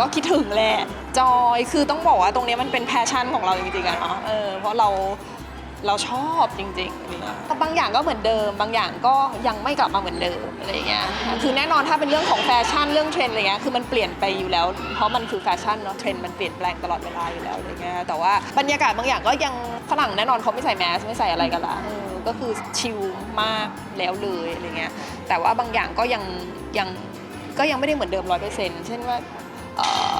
ก็คิดถึงแหละจอยคือต้องบอกว่าตรงนี้มันเป็นแพชชั่นของเราจริงๆอะเนาะเออเพราะเราเราชอบจริงๆอะไรเงี้ยบางอย่างก็เหมือนเดิม บางอย่างก็ยังไม่กลับมาเหมือนเดิมอะไรเงี้ยคือแน่นอนถ้าเป็นเรื่องของแฟชั่นเรื่องเทรนอะไรเงี้ยคือมันเปลี่ยนไปอยู่แล้ว เพราะมันคือแฟชั่นเนาะเทรนมันเปลี่ยนแปลงตลอดเวลาอยู่แล้วอะไรเงี้ยแต่ว่าบรรยากาศบางอย่างก็ยังฝรั่งแน่นอนเขาไม่ใส่แมสไม่ใส่อะไรกันละก็คือชิลมากแล้วเลยอะไรเงี้ยแต่ว่าบางอย่างก็ยังยังก็ยังไม่ได้เหมือนเดิมร้อยเปอร์เซ็นต์เช่นว่า เอ่อ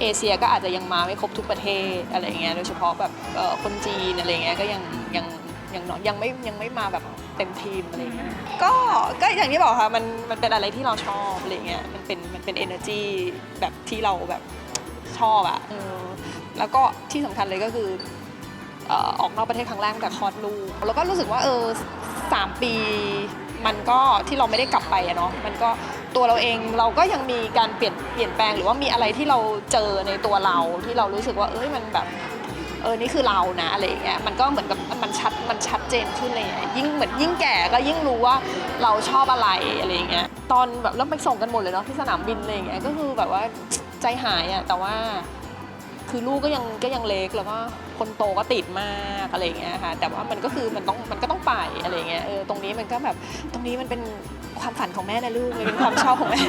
เอเชียก็อาจจะยังมาไม่ครบทุกประเทศอะไรเงี้ยโดยเฉพาะแบบเอ่อคนจีนอะไรเงี้ยก็ยังยังยังเนาะยังไม่ยังไม่มาแบบเต็มทีมอะไรเงี้ยก็ก็อย่างที่บอกค่ะมันมันเป็นอะไรที่เราชอบอะไรเงี้ยมันเป็นมันเป็น energy แบบที่เราแบบชอบอะเออแล้วก็ที่สำคัญเลยก็คือเอ่อออกนอกประเทศครั้งแรกตั้งแต่คลอดลูกแล้วก็รู้สึกว่าเออสามปี มันก็ที่เราไม่ได้กลับไปอะเนาะมันก็ ตัวเราเองเราก็ยังมีการเปลี่ยนเปลี่ยนแปลงหรือว่ามีอะไรที่เราเจอในตัวเราที่เรารู้สึกว่าเอ้ยมันแบบเออนี่คือเรานะอะไรอย่างเงี้ยมันก็เหมือนกับมันชัดมันชัดเจนขึ้นเลยยิ่งเหมือนยิ่งแก่ก็ยิ่งรู้ว่าเราชอบอะไรอะไรอย่างเงี้ยตอนแบบเริ่มไปส่งกันหมดเลยเนาะที่สนามบินอะไรอย่างเงี้ยก็คือแบบว่าใจหายอะแต่ว่า คือลูกก็ยังก็ยังเล็กแล้วก็คนโตก็ติดมากอะไรอย่างเงี้ยค่ะ แต่ว่ามันก็คือมันต้องมันก็ต้องไปอะไรอย่างเงี้ยเออตรงนี้มันก็แบบตรงนี้มันเป็นความฝันของแม่นะลูกมันเป็นความชอบของแม่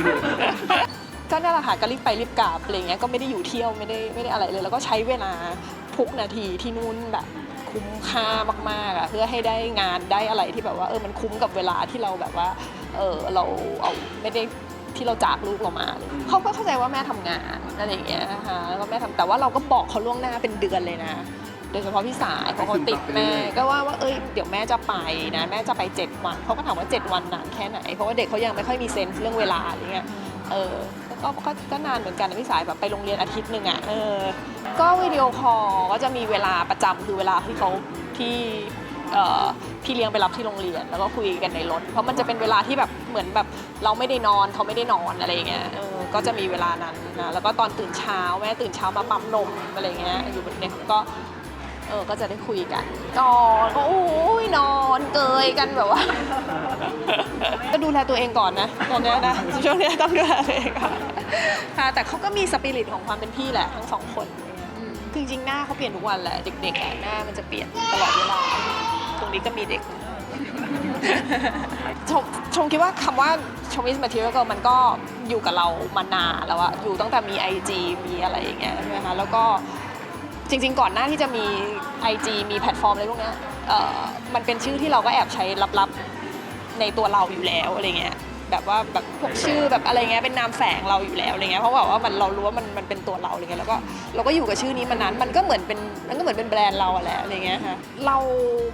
ก็นั่นแหละค่ะก็รีบไปรีบกลับอะไรอย่างเงี้ยก็ไม่ได้อยู่เที่ยวไม่ได้ไม่ได้อะไรเลย แล้วก็ใช้เวลาทุกนาทีที่นู่นแบบคุ้มค่ามากๆอะเพื่อให้ได้งานได้อะไรที่แบบว่าเออมันคุ้มกับเวลาที่เราแบบว่า เออเราเอาไม่ได้ ที่เราจากลูกเรามาเลยเขาก็เข้าใจว่าแม่ทำงานอะไรอย่างเงี้ยนะคะแล้วก็แม่ทำแต่ว่าเราก็บอกเขาล่วงหน้าเป็นเดือนเลยนะโดยเฉพาะพี่สายเพราะเขาติดแม่ก็ว่าว่าเอ้ยเดี๋ยวแม่จะไปนะแม่จะไป 7 วันเขาก็ถามว่า 7 วันนานแค่ไหน เพราะว่าเด็กเขายังไม่ค่อยมีเซนส์เรื่องเวลาอะไรเงี้ยเออก็ก็ก็นานเหมือนกันนะพี่สายแบบไปโรงเรียนอาทิตย์หนึ่งอะเออก็วิดีโอคอลก็จะมีเวลาประจำคือเวลาที่เขาที่เอ่อ พี่เลี้ยงไปรับที่โรงเรียน แล้วก็คุยกันในรถ เพราะมันจะเป็นเวลาที่แบบเหมือนแบบเราไม่ได้นอนเขาไม่ได้นอนอะไรอย่างเงี้ยเออก็จะมีเวลานั้นนะแล้วก็ตอนตื่นเช้าแม่ตื่นเช้ามาปั๊มนมอะไรเงี้ยอยู่บนเนี่ยก็เออก็จะได้คุยกันนอนก็โอ้ยนอนเกยกันแบบว่า ก็ดูแลตัวเองก่อนนะตอนนี้นะช่วงนี้ต้องดูแลตัวเองก่อนค่ะแต่เขาก็มีสปิริตของความเป็นพี่แหละทั้งสองคนคือจริงๆหน้าเขาเปลี่ยนทุกวันแหละเด็กๆหน้ามันจะเปลี่ยนตลอดเวลา ตรงนี้ก็มีเด็กชมชมคิดว่าคำว่าชม is material girl มันก็อยู่กับเรามานานแล้วอะอยู่ตั้งแต่มี IG มีอะไรอย่างเงี้ยใช่ไหมคะแล้วก็จริง ๆ ก่อนหน้าที่จะมี IG มีแพลตฟอร์มอะไรพวกเนี้ยเอ่อมันเป็นชื่อที่เราก็แอบใช้ลับๆในตัวเราอยู่แล้วอะไรเงี้ย แบบว่าแบบพวกชื่อแบบอะไรเงี้ยเป็นนามแฝงเราอยู่แล้วอะไรเงี้ยเพราะแบบว่ามันเรารู้ว่ามันมันเป็นตัวเราอะไรเงี้ยแล้วก็เราก็อยู่กับชื่อนี้มานานมันก็เหมือนเป็นมันก็เหมือนเป็นแบรนด์เราอะแหละอะไรเงี้ยค่ะเรา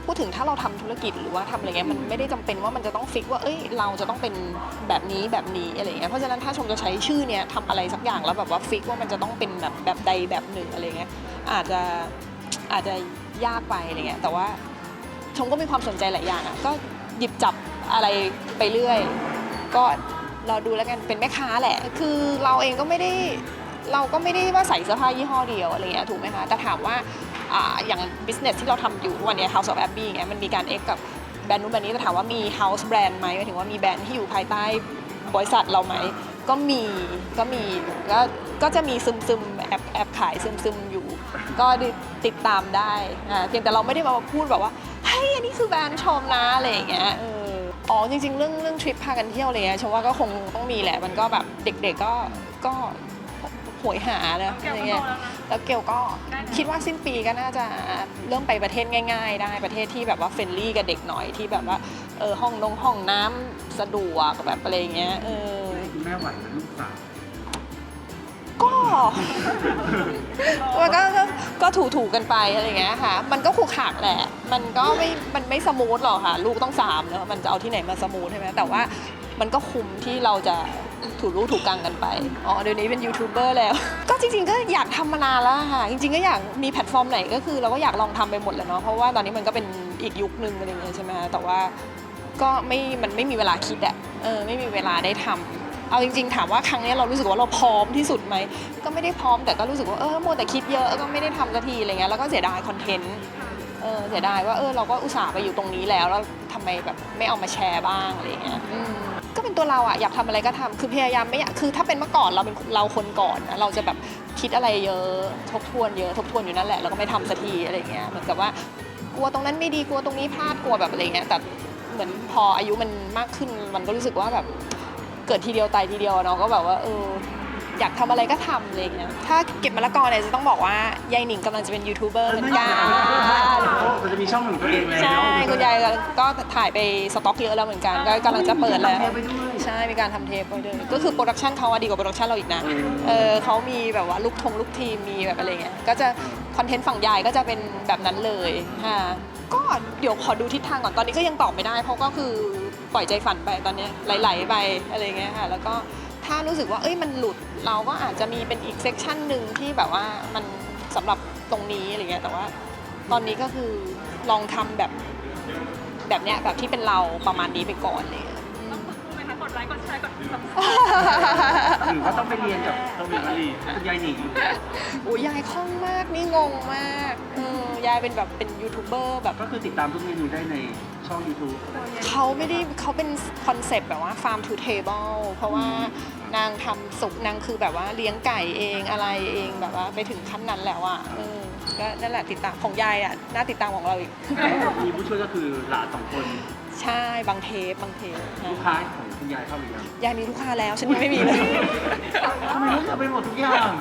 พูดถึงถ้าเราทำธุรกิจหรือว่าทำอะไรเงี้ยมันไม่ได้จำเป็นว่ามันจะต้องฟิกว่าเอ้ยเราจะต้องเป็นแบบนี้แบบนี้อะไรเงี้ยเพราะฉะนั้นถ้าชมจะใช้ชื่อเนี้ยทำอะไรสักอย่างแล้วแบบว่าฟิกว่ามันจะต้องเป็นแบบแบบใดแบบหนึ่งอะไรเงี้ยอาจจะอาจจะยากไปอะไรเงี้ยแต่ว่าชมก็มีความสนใจหลายอย่างอะก็หยิบจับอะไรไปเรื่อย ก็รอดูแล้วกันเป็นแม่ค้าแหละ คือเราเองก็ไม่ได้เราก็ไม่ได้ว่าใส่เสื้อผ้ายี่ห้อเดียวอะไรเงี้ยถูกไหมคะแต่ถามว่าอย่าง business ที่เราทำอยู่วันนี้ House of Abbey เงี้ยมันมีการ X กับแบรนด์นู้นแบรนด์นี้แต่ถามว่ามี house brand ไหมหมายถึงว่ามีแบรนด์ที่อยู่ภายใต้บริษัทเราไหมก็มีก็มีก็ก็จะมีซึมซึมแอบแอบขายซึมซึมอยู่ ก็ติดตามได้เพียงแต่เราไม่ได้มาพูดแบบว่าเฮ้ยอันนี้คือแบรนด์ชมนะอะไรอย่างเงี้ย อออ๋อจริง ๆ เรื่องเรื่องทริปพากันเที่ยวอะไรเงี้ยชมว่าก็คงต้องมีแหละมันก็แบบเด็ก ๆก็ก็หวยหาเนอะอะไรเงี้ยแล้วเกลก็คิดว่าสิ้นปีก็น่าจะเริ่มไปประเทศง่าย ๆ ได้ประเทศที่แบบว่าเฟรนลี่กับเด็กหน่อยที่แบบว่าเออห้องนงห้องน้ำสะดวกแบบอะไรเงี้ยเออคุณแม่ไหวไหมลูกสาว ก็ มันก็ก็ก็ถูถูๆกันไปอะไรอย่างเงี้ยค่ะ มันก็ขูกขากแหละ มันก็ไม่ มันไม่สมูทหรอกค่ะ ลูกต้องสามแล้วมันจะเอาที่ไหนมาสมูทใช่ไหมแต่ว่ามันก็คุ้มที่เราจะถูรู้ถูกกังกันไป อ๋อ เดี๋ยวนี้เป็นยูทูบเบอร์แล้ว ก็จริงๆ ก็อยากทำมานานแล้วค่ะ จริงๆ ก็อยากมีแพลตฟอร์มไหนก็คือเราก็อยากลองทำไปหมดแหล้วเนาะ เพราะว่าตอนนี้มันก็เป็นอีกยุคนึงอะไรอย่างเงี้ยใช่ไหมคะแต่ว่าก็ไม่ มันไม่มีเวลาคิดอะเออ ไม่มีเวลาได้ทำ เอาจริง ๆ ถามว่าครั้งเนี้ยเรารู้สึกว่าเราพร้อมที่สุดไหมก็ไม่ได้พร้อมแต่ก็รู้สึกว่าเออมัวแต่คิดเยอะก็ไม่ได้ทำสักทีอะไรเงี้ยแล้วก็เสียดายคอนเทนต์เออเสียดายว่าเออเราก็อุตส่าห์ไปอยู่ตรงนี้แล้วแล้วทำไมแบบไม่เอามาแชร์บ้างอะไรเงี้ยอืมก็เป็นตัวเราอะอยากทำอะไรก็ทำคือพยายามไม่อยากคือถ้าเป็นเมื่อก่อนเราเป็นเราคนก่อนนะเราจะแบบคิดอะไรเยอะทบทวนเยอะทบทวนอยู่นั่นแหละแล้วก็ไม่ทำสักทีอะไรเงี้ยเหมือนกับว่ากลัวตรงนั้นไม่ดีกลัวตรงนี้พลาดกลัวแบบอะไรเงี้ยแต่เหมือนพออายุมันมากขึ้นมันก็รู้สึกว่าแบบ เกิดทีเดียวตายทีเดียวอะเนาะก็แบบว่าเอออยากทำอะไรก็ทำอะไรเงี้ยถ้าเก็บมะละกอเนี่ยจะต้องบอกว่ายายหนิงกำลังจะเป็นยูทูบเบอร์เหมือนกันมันจะมีช่องของตัวเองแล้วใช่คุณยายก็ถ่ายไปสต็อกเยอะแล้วเหมือนกันก็กำลังจะเปิดแล้วทำเทปไปด้วยใช่มีการทำเทปไปด้วยก็คือโปรดักชันเขาอะดีกว่าโปรดักชันเราอีกนะอืมเออเขามีแบบว่าลูกทงลูกทีมมีแบบอะไรเงี้ยก็จะคอนเทนต์ฝั่งยายก็จะเป็นแบบนั้นเลยค่ะก็เดี๋ยวขอดูทิศทางก่อนตอนนี้ก็ยังตอบไม่ได้ เพราะก็คือ ปล่อยใจฝันไปตอนเนี้ยไหลๆไปอะไรเงี้ยค่ะแล้วก็ถ้ารู้สึกว่าเอ้ยมันหลุดเราก็อาจจะมีเป็นอีกเซกชันหนึ่งที่แบบว่ามันสำหรับตรงนี้อะไรเงี้ยแต่ว่าตอนนี้ก็คือลองทำแบบแบบเนี้ยแบบที่เป็นเราประมาณนี้ไปก่อนเลยต้องฝึกพูดไหมคะกดไลค์กดแชร์กด subscribe หรือว่าต้องไปเรียนกับต้องเรียนอะไรคุณยายหนิงโอ้ยยายคล่องมากนี่งงมากเออยายเป็นแบบเป็นยูทูบเบอร์แบบก็คือติดตามทุกเมนูได้ใน ช่อง YouTube เขาไม่ได้เขาเป็นคอนเซปต์แบบว่า farm to table เพราะว่านางทำสุกนางคือแบบว่าเลี้ยงไก่เองอะไรเองแบบว่าไปถึงขั้นนั้นแล้วอะเออก็นั่นแหละติดตามของยายอะน่าติดตามของเราอีก มีผู้ช่วยก็คือหลานสองคนใช่บางเทปบางเทปลูกค้าของคุณยายเข้าหรือยังยายมีลูกค้าแล้วฉันยังไม่มีเลยทำไมลูกเอาไปหมดทุกอย่าง